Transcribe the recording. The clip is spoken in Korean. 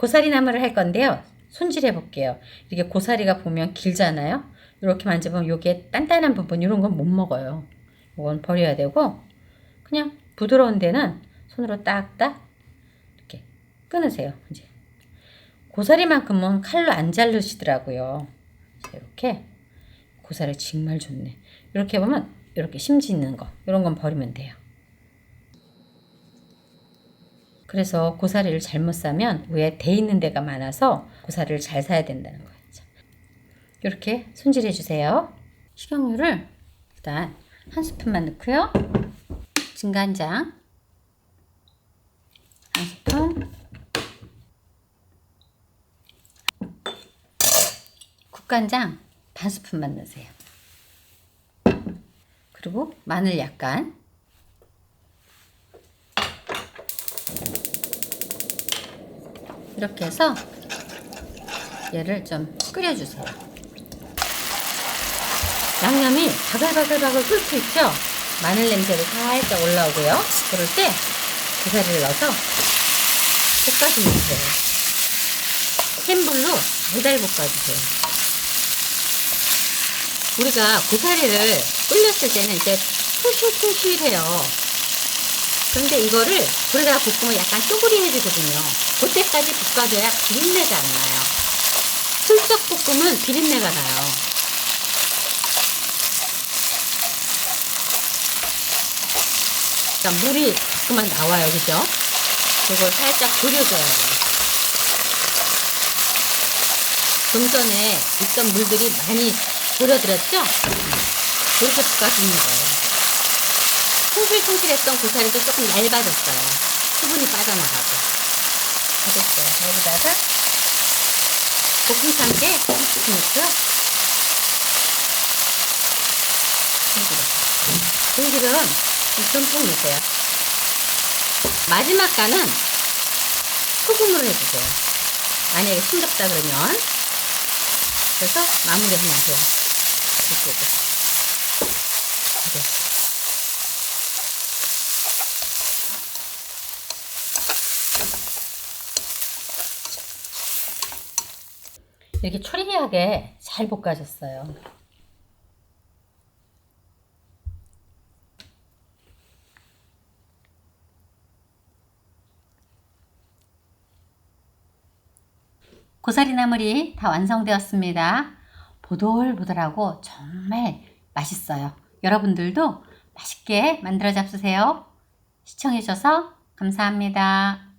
고사리 나물을 할 건데요. 손질해 볼게요. 이게 고사리가 보면 길잖아요. 이렇게 만져보면 요게 단단한 부분 이런 건 못 먹어요. 이건 버려야 되고 그냥 부드러운 데는 손으로 딱딱 이렇게 끊으세요. 이제 고사리만큼은 칼로 안 자르시더라고요. 자, 이렇게 고사리 정말 좋네. 이렇게 보면 이렇게 심지 있는 거 이런 건 버리면 돼요. 그래서 고사리를 잘못 사면 위에 대 있는 데가 많아서 고사리를 잘 사야 된다는. 자, 이렇게 손질해 주세요. 식용유를 일단 한 스푼만 넣고요. 진간장 한 스푼 국간장 반 스푼만 넣으세요. 그리고 마늘 약간 이렇게 해서 얘를 좀 끓여주세요. 양념이 바글바글바글 끓고 있죠? 마늘 냄새도 살짝 올라오고요. 그럴 때 고사리를 넣어서 볶아주면 돼요. 센 불로 달달 볶아주세요. 우리가 고사리를 불렸을 때는 이제 푸실푸실해요. 그런데 이거를 불에다 볶으면 약간 쪼그리해지거든요. 그때까지 볶아줘야 비린내가 안 나요. 슬쩍 볶으면 비린내가 나요. 자, 물이 자꾸만 나와요. 그죠? 이걸 살짝 졸여줘야 돼요. 좀 전에 있던 물들이 많이 졸여들었죠? 이렇게 볶아주는 거예요. 통실통실했던 고사리도 조금 얇아졌어요. 수분이 빠져나가고. 됐어요. 여기다가 볶음 참깨 조금씩 넣고요. 들기름 좀 듬뿍 넣으세요. 마지막 간은 소금으로 해주세요. 만약에 싱겁다 그러면 그래서 마무리 해놓으세요. 이쪽으로. 됐어요. 이렇게 초리하게 잘 볶아졌어요. 고사리 나물이 다 완성되었습니다. 보들보들하고 정말 맛있어요. 여러분들도 맛있게 만들어 잡수세요. 시청해주셔서 감사합니다.